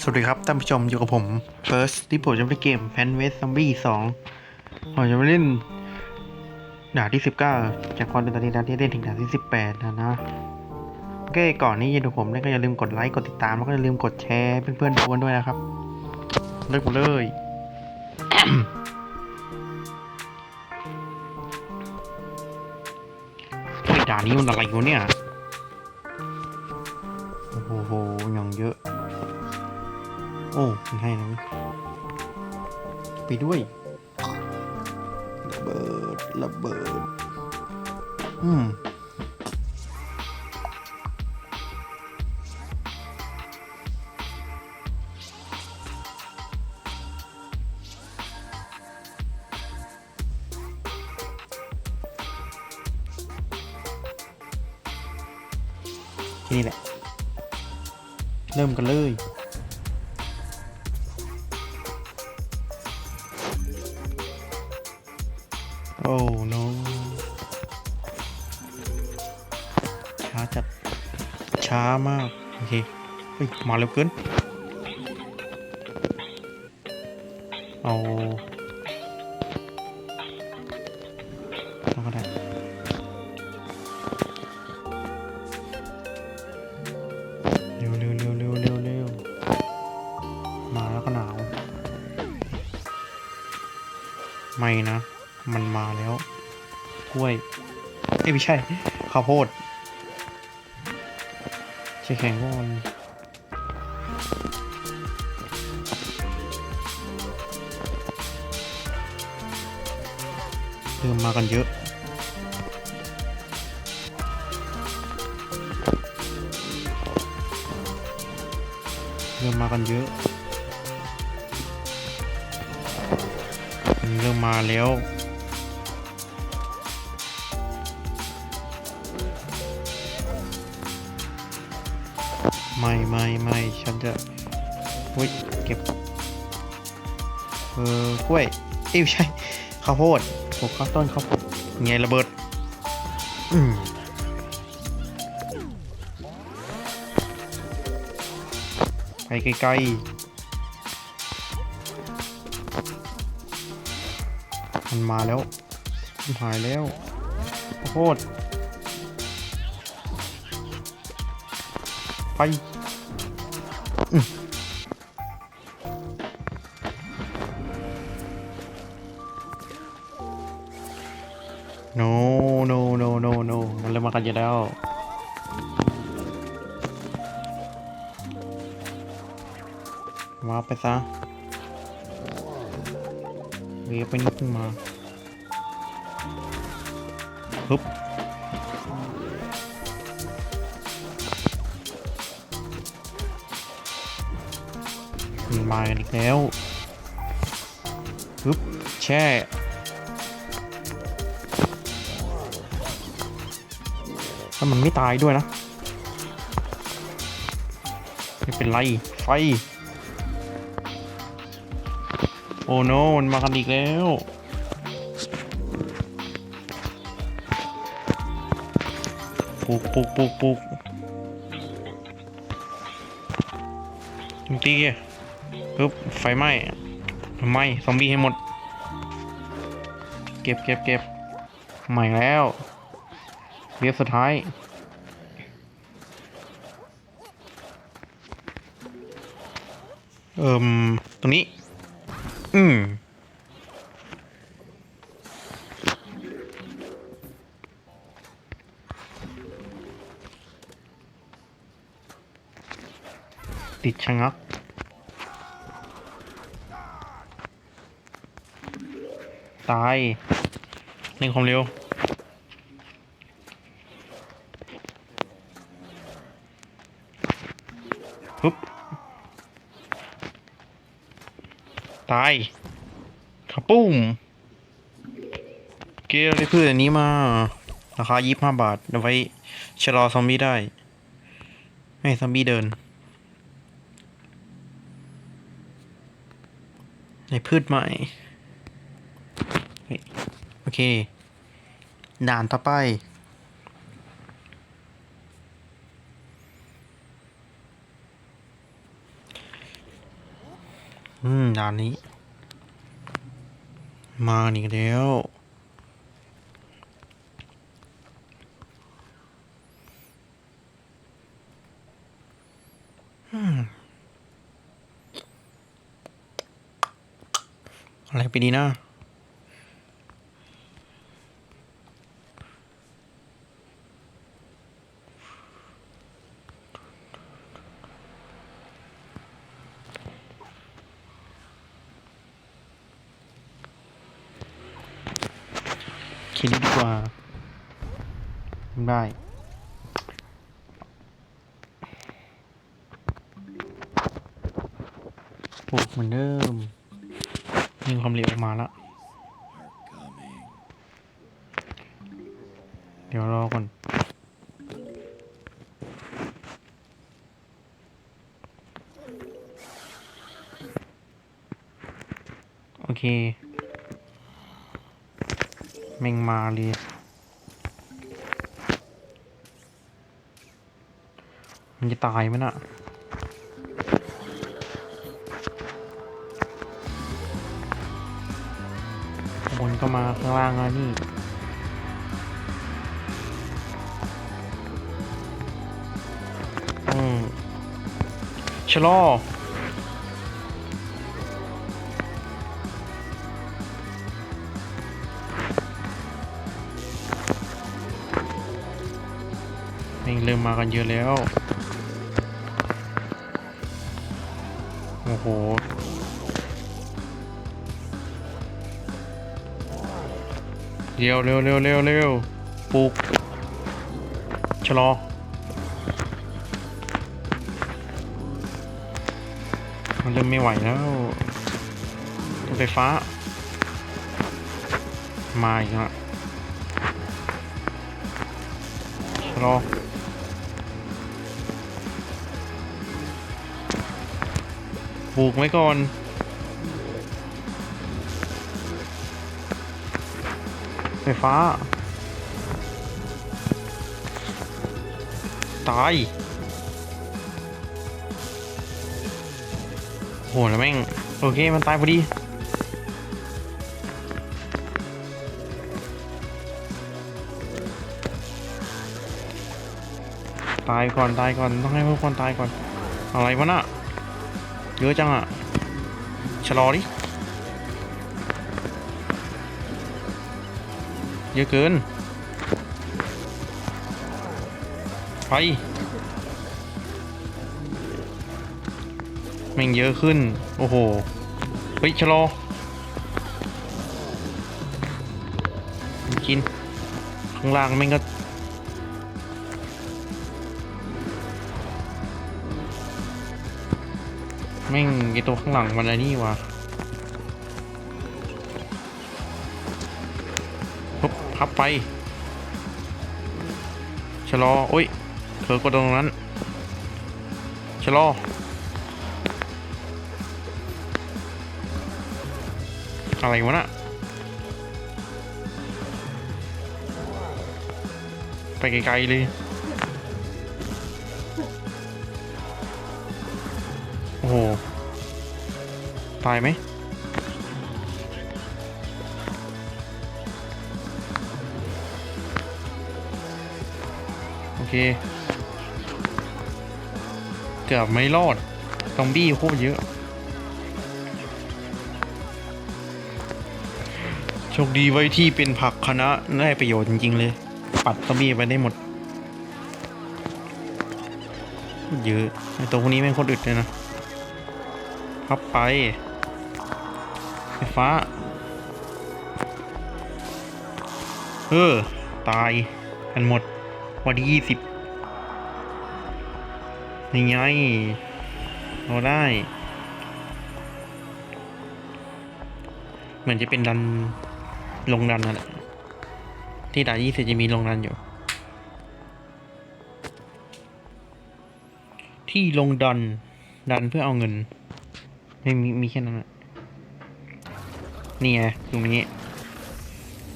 สวัสดีครับท่านผู้ชมอยู่กับผม First ที่ผมจะไปเกม p a n w e s t Zombie 2ผมจะไปเล่นด่านที่19จากความเป็นตอนนี้ด่านที่เล่นถึงด่านที่18นะนะโอเคก่อนนี้อย่าดูผมก็อย่าลืมกดไลค์กดติดตามแล้วก็อย่าลืมกดแชร์เพื่อนๆทุกคนด้วยนะครับเลิกหมดเลยเฮ้ยด่านนี้มันอะไรอยู่เนี่ย โอ้ไม่ให้นะไปด้วยระเบิดระเบิด อืมที่นี่แหละ เริ่มกันเลย เฮ้ยมาเร็วเกิน เอาเอาก็ได้เร็วเร็วเร็วเร็วเร็วเร็วมาแล้วก็หนาว ไม่นะ มันมาแล้วกล้วยเอ้ยไม่ใช่ข้าวโพดใช่แข็งก่อน เริ่มมากันเยอะ เริ่มมากันเยอะ เริ่มมาแล้วไม่ไม่ไม่ฉันจะอุ้ยเก็บ เออกล้วยเอ้ยไม่ใช่ข้าวโพด ปลูกข้าต้นข้าวโพดไงระเบิด อืมไปไกลๆ มันมาแล้วมันหายแล้วข้าวโพดไป กันเยอะแล้วมาไปซะเวียไปนิดนึงมาฮึบมันมากันอีกแล้วปึ๊บแช่ ถ้ามันไม่ตายด้วยนะไม่เป็นไร ไฟ โอ้โนมันมากันอีกแล้วปุกปุกปุกปุกตีปึ๊บไฟไหม้ไหม้ซอมบี้ให้หมด เก็บเก็บเก็บใหม่แล้ว เวียบสุดท้าย เอิ่มตรงนี้ อืมติดชะงักตายเร่งความเร็ว ตายขับปุ้มเกลได้พืชอันนี้มา ราคายี่ห้าบาทเอาไว้ชะลอซอมบี้ได้ ให้ซอมบี้เดินในพืชใหม่ โอเค ด่านต่อไป อืมด่านนี้ มาอีกแล้วอืมอะไรไปดีนะ คิดดีกว่าได้ปลูกเหมือนเดิมยิงความเร็วออกมาแล้วเดี๋ยวรอก่อนโอเค ม่งมาเลยมันจะตายไหมน่ะบนก็มาข้างล่างแล้วนี่อืมชะลอ เริ่มมากันเยอะแล้ว โอ้โห เร็วเร็วเร็วเร็วเร็วปลุกชะลอมันเริ่มไม่ไหวแล้วรถไฟฟ้า มาอีกแล้วชะลอ ปลูกไว้ก่อน ไฟฟ้า ตาย โหแล้วแม่ง โอเค มันตายพอดีตายก่อนตายก่อนต้องให้พวกคนตายก่อน อะไรวะน่ะ เยอะจังอะ ชะลอดิ เยอะเกิน ไปแม่งเยอะขึ้น โอ้โห เฮ้ย ชะลอ กิน ข้างล่างแม่งก็ ม่งไอตัวข้างหลังมันอะไรนี่วะปุ๊บพับไป ชะลอโอ้ยเธอกดตรงนั้น ชะลอ อะไรวะน่ะ ไปไกลๆเลยโอ้โห ตายไหมโอเค เกือบไม่รอดซอมบี้โคตรเยอะ โชคดีไว้ที่เป็นผักคณะได้ประโยชน์จริง ๆ เลย ปัดซอมบี้ไปได้หมด เยอะไอตัวพวกนี้แม่งโคตรอึดเลยนะพับไป ไฟฟ้า เออ ตาย กันหมดวันที่ยี่สิบนี่ไงเราได้ เหมือนจะเป็นดันลงดันนั่นแหละที่ด่านยี่สิบจะมีลงดันอยู่ ที่ลงดันดันเพื่อเอาเงิน ไม่มีมีแค่นั้นแหละ นี่ไงตรงนี้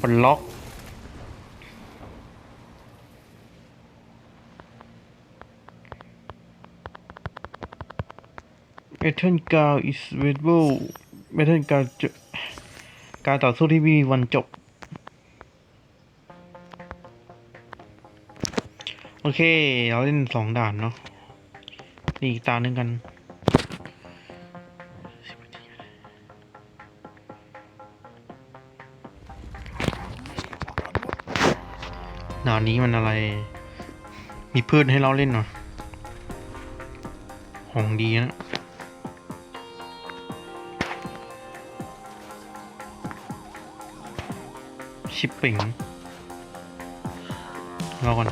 ปลดล็อกเอเทนกาวอิสเวเบิลเอเทนกาวจะการต่อสู้ที่มีวันจบ โอเค เราเล่นสองด่านเนาะนี่อีกตาหนึ่งกันานนี้มันอะไร มีพืชให้เราเล่นเหรอของดีนะชิปปิ้งรอก่อน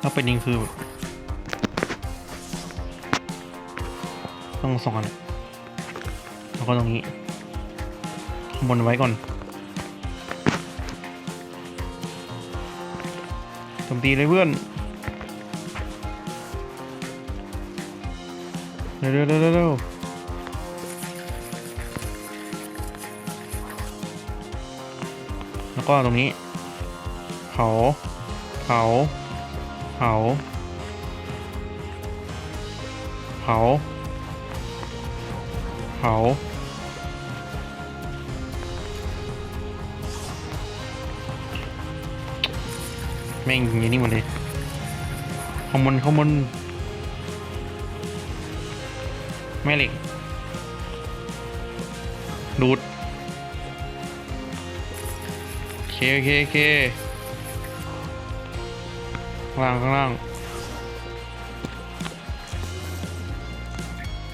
ถ้าเป็นยิงคือ ต้องสองอันแล้วก็ตรงนี้ขบนไว้ก่อน ตีเลยเพื่อนเร็วเร็วเร็วเร็วเร็วแล้วก็ตรงนี้เผาเผาเผาเผาเผา แม่งอย่างนี้หมดเลยข้างบนข้างบนแม่เหล็ก ดูดโอเคโอเคโอเคข้างล่างข้างล่าง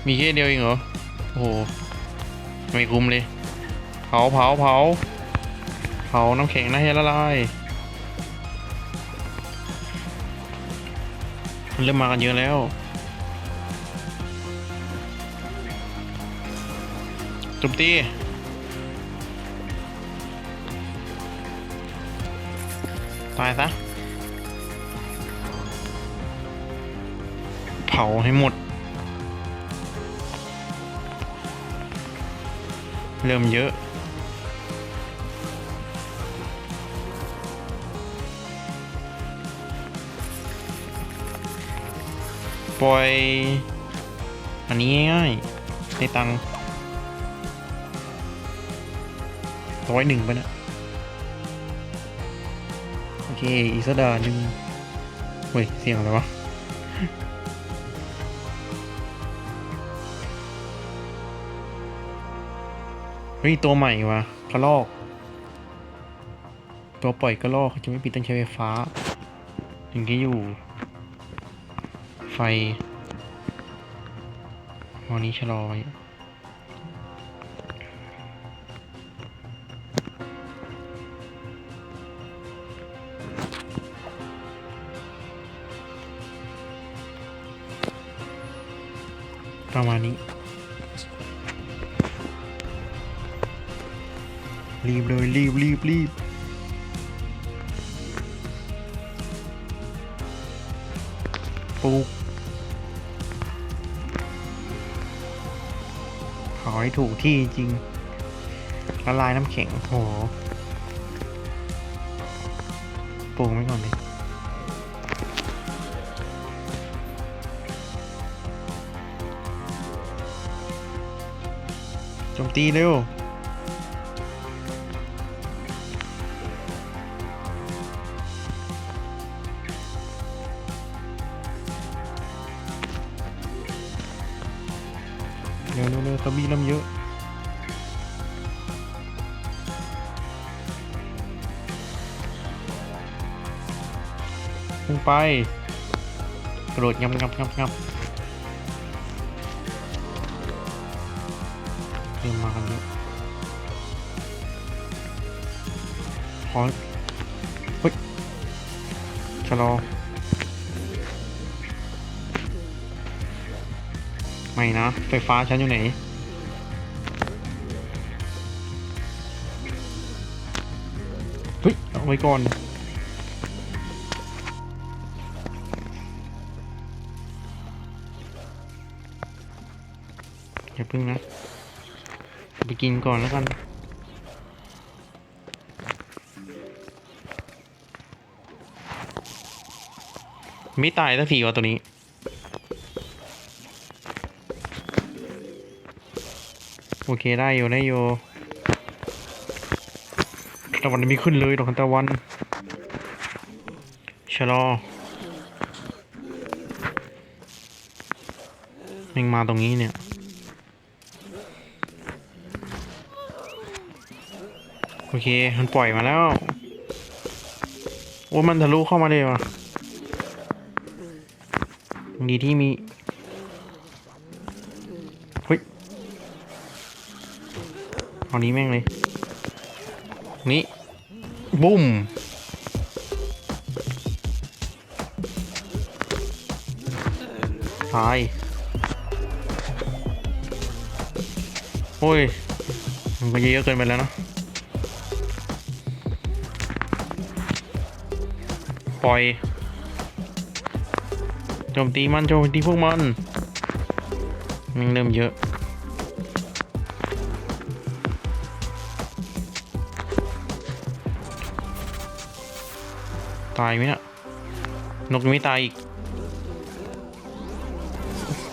มีแค่เดียวเองเหรอ โอ้โห ไม่คุ้มเลย เผาเผาเผา เผาน้ำแข็งนะให้ละลาย เริ่มมากันเยอะแล้วโจมตีตายซะ เผาให้หมด เริ่มเยอะ ปล่อย อันนี้ง่ายๆได้ตังค์ร้อยหนึ่งไปนะ โอเค อีสดาหนึ่งเฮ้ย เสียงอะไรวะเฮ้ย ตัวใหม่วะกระลอก ตัวปล่อยกระลอกเขาจะไม่ปิดต้องใช้ไฟฟ้าอย่างนี้อยู่ ฟวันนี้ชะลอไว้ประมาณนี้ รีบเลย รีบรีบรีบปลูก อให้ถูกที่จริงละลายน้ำแข็งโหปลูกไว้ก่อนเลยจมตีเร็ว เร็วเร็วเร็วซอมบี้เริ่มเยอะพุ่งไป กระโดดงับงับงับงับเริ่มมากันเยอะขอเฮ้ยชะลอ ไม่นะ ไฟฟ้าฉันอยู่ไหน เฮ้ย เอาไว้ก่อน อย่าพึ่งนะ ไปกินก่อนแล้วกันไม่ตายสักทีวะตัวนี้ โอเคได้อยู่ได้อยู่ตะวันไม่ขึ้นเลยดอกตะวันชะลอแม่งมาตรงนี้เนี่ยโอเค มันปล่อยมาแล้ว โอ้ มันทะลุเข้ามาเลยวะดีที่มี เฮ้ย เอานี้แม่งเลย นี่บุ้มตาย โอ้ย มันก็เยอะเกินไปแล้วเนะปล่อยโจมตีมันโจมตีพวกมันมันเริ่มเยอะ ตายไหมเนี่ยนกยังไม่ตายอีก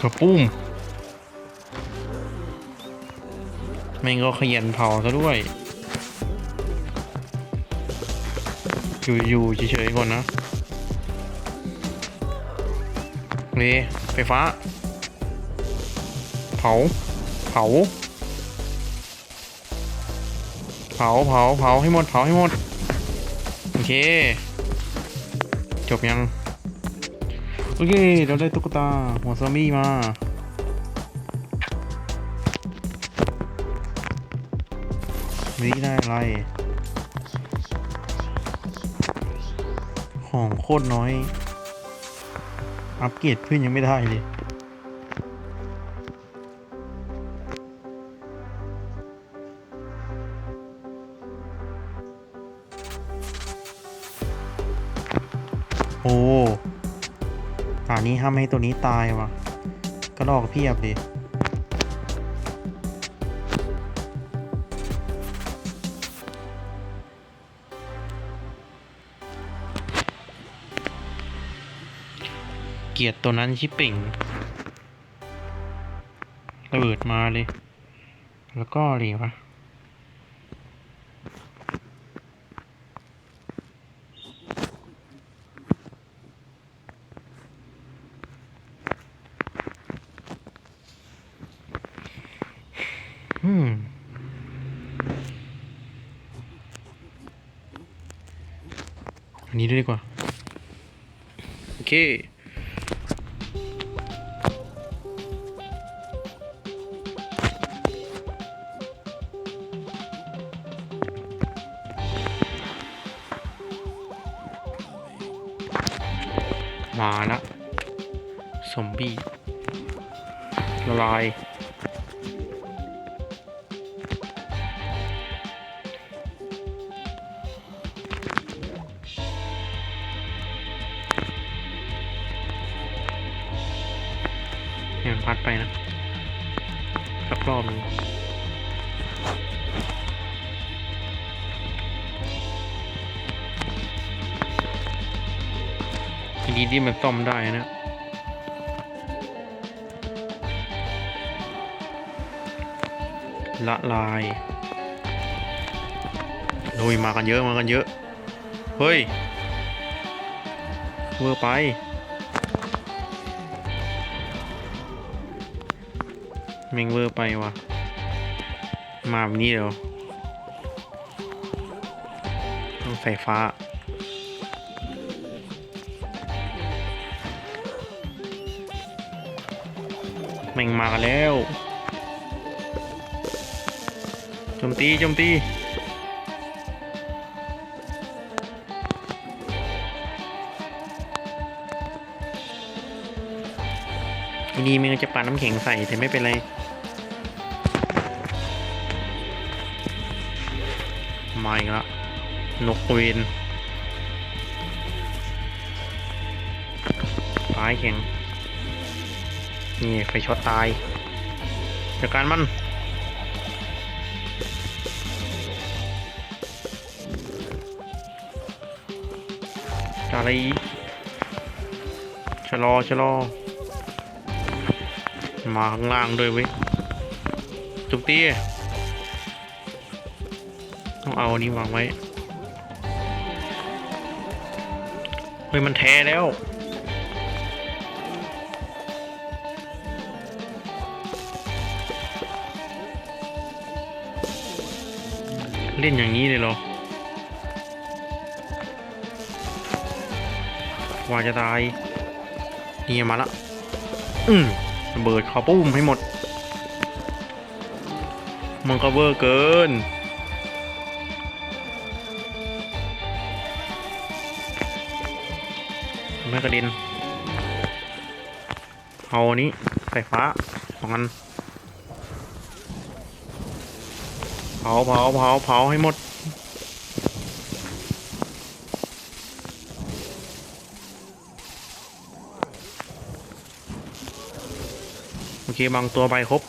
กระปุ้มแม่งก็ขยันเผาซะด้วย อยู่อยู่เฉยๆก่อนนะเรไฟฟ้า เผา เผา เผา เผา เผาให้หมด เผาให้หมด โอเค จบยัง โอเค เราได้ตุ๊กตา หัวซอมบี้มา นี่ได้อะไร ของโคตรน้อย อัปเกรดเพื่อนยังไม่ได้เลย ป่านนี้ห้ามให้ตัวนี้ตายวะก็ลอกเพียบดิเกลียดตัวนั้นชิปปิ่งระเบิดมาเลย แล้วก็อะไรวะ นี้ดีกว่า โอเคมาละซอมบี้ละลาย ที่มันซ่อมได้นะ ละลายโอยมากันเยอะมากันเยอะ เฮ้ย เวอร์ไปแมงเวอร์ไปว่ะ มาแบบนี้เดี๋ยวต้องใส่ฟ้า แมงมาแล้วโจมตีโจมตีทีนี้มันจะปาน้ำแข็งใส่แต่ไม่เป็นไร มาอีกแล้วนกเวนตายแข็ง นี่ไฟช็อตตายจัดการมันจะอะไรอีกชะลอชะลอ มาข้างล่างด้วยเว้ยจุกตีต้องเอานนี้วางไว้ เฮ้ย มันแท้แล้ว เล่นอย่างนี้เลยเหรอ ว่าจะตายนี่มาละ อืมระเบิดเขาปุ้มให้หมด มันก็เวอร์เกินทำให้กระเด็นเอาอันนี้ไฟฟ้าสองอันเผาเผาเผาเผาให้หมด โอเคบางตัวไปครบ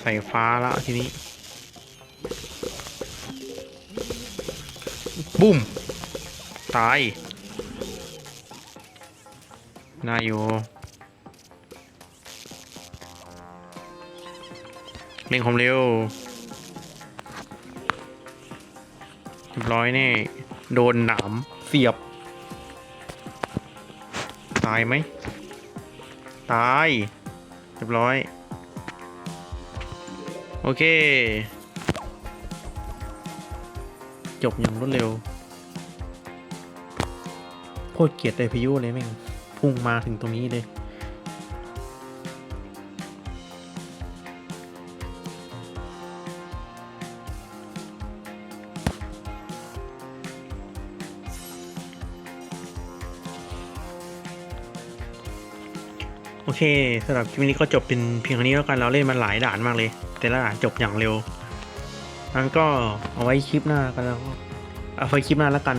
ใส่ฟ้าละทีนี้ บุ้ม ตาย น่าอยู่ เร่งความเร็วเรียบร้อยแน่โดนหนามเสียบ ตายไหม ตายเรียบร้อย โอเค จบอย่างรวดเร็วโคตรเกลียดเลยพายุเลยแม่ง พุ่งมาถึงตรงนี้เลย เคสำหรับคลิปนี้ก็จบเป็นเพียงเท่านี้แล้วกันเราเล่นมาหลายด่านมากเลย แต่ละด่านจบอย่างเร็วนั้นก็เอาไว้คลิปหน้ากันแล้วเอาไว้คลิปหน้าแล้วกัน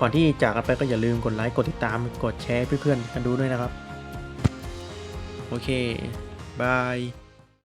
ก่อนที่จากกันไปก็อย่าลืมกดไลค์กดติดตามกดแชร์เพื่อนๆกันดูด้วยนะครับ โอเคบาย